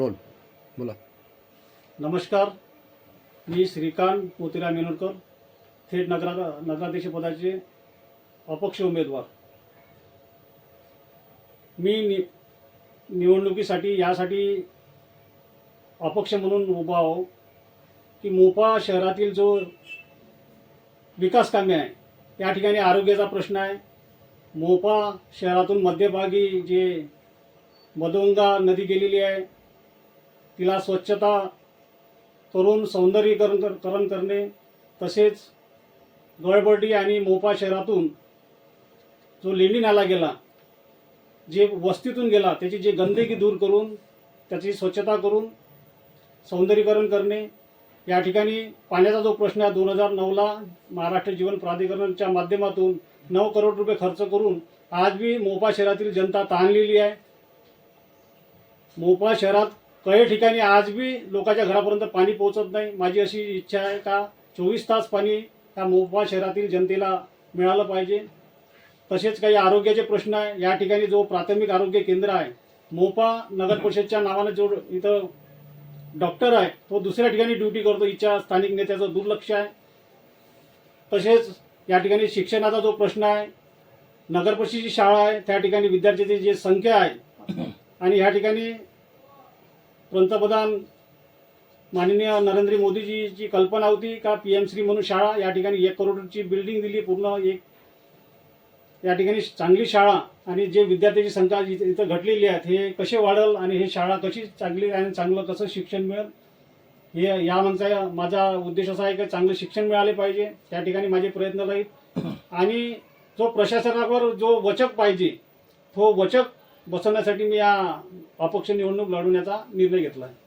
Role बोला. नमस्कार मी श्रीकांत मोतीराम मेनोरकर थेट नगरा नगराध्यक्षपदाचे अपक्ष उमेदवार. मी नि निवडणुकीसाठी यासाठी अपक्ष म्हणून उभा आहो की मोपा शहरातील जो विकास कामे आहे या ठिकाणी आरोग्याचा प्रश्न आहे. मोपा शहरातून मध्यभागी जे मदोंगा नदी गेलेली आहे तिला स्वच्छता करून सौंदर्यीकरण करण करणे तसेच गळबर्डी आणि मोपा शहरातून जो लेणी नाला गेला जे वस्तीतून गेला त्याची जे गंदगी दूर करून त्याची स्वच्छता करून सौंदर्यीकरण करणे या ठिकाणी पाण्याचा जो प्रश्न आहे दोन हजार नऊला महाराष्ट्र जीवन प्राधिकरणाच्या माध्यमातून नऊ करोड रुपये खर्च करून आज बी मोपा शहरातील जनता ताणलेली आहे. मोपा शहरात काही ठिकाणी आज बी लोकांच्या घरापर्यंत पाणी पोहोचत नाही. माझी अशी इच्छा आहे का चोवीस तास पाणी त्या मोपा शहरातील जनतेला मिळालं पाहिजे. तसेच काही आरोग्याचे प्रश्न आहे. या ठिकाणी जो प्राथमिक आरोग्य केंद्र आहे मोपा नगर परिषदच्या नावानं जो इथं डॉक्टर आहे तो दुसऱ्या ठिकाणी ड्युटी करतो. इच्छा स्थानिक नेत्याचं दुर्लक्ष आहे. तसेच या ठिकाणी शिक्षणाचा जो प्रश्न आहे नगरपरिषदेची शाळा आहे त्या ठिकाणी विद्यार्थ्यांची जी संख्या आहे आणि या ठिकाणी पंतप्रधान माननीय नरेंद्र मोदीजीची कल्पना होती का पी एम श्री म्हणून शाळा या ठिकाणी एक करोडची बिल्डिंग दिली पूर्ण एक या ठिकाणी चांगली शाळा आणि जे विद्यार्थ्यांची संख्या इथं इथं घटलेली आहेत हे कसे वाढल आणि हे शाळा कशी चांगली आणि चांगलं कसं शिक्षण मिळेल? हे या माणसा माझा उद्देश असा आहे की चांगलं शिक्षण मिळाले पाहिजे त्या ठिकाणी माझे प्रयत्न राहील. आणि जो प्रशासनावर जो वचक पाहिजे तो वचक बसवण्यासाठी मी या अपक्ष निवडणूक लढवण्याचा निर्णय घेतला आहे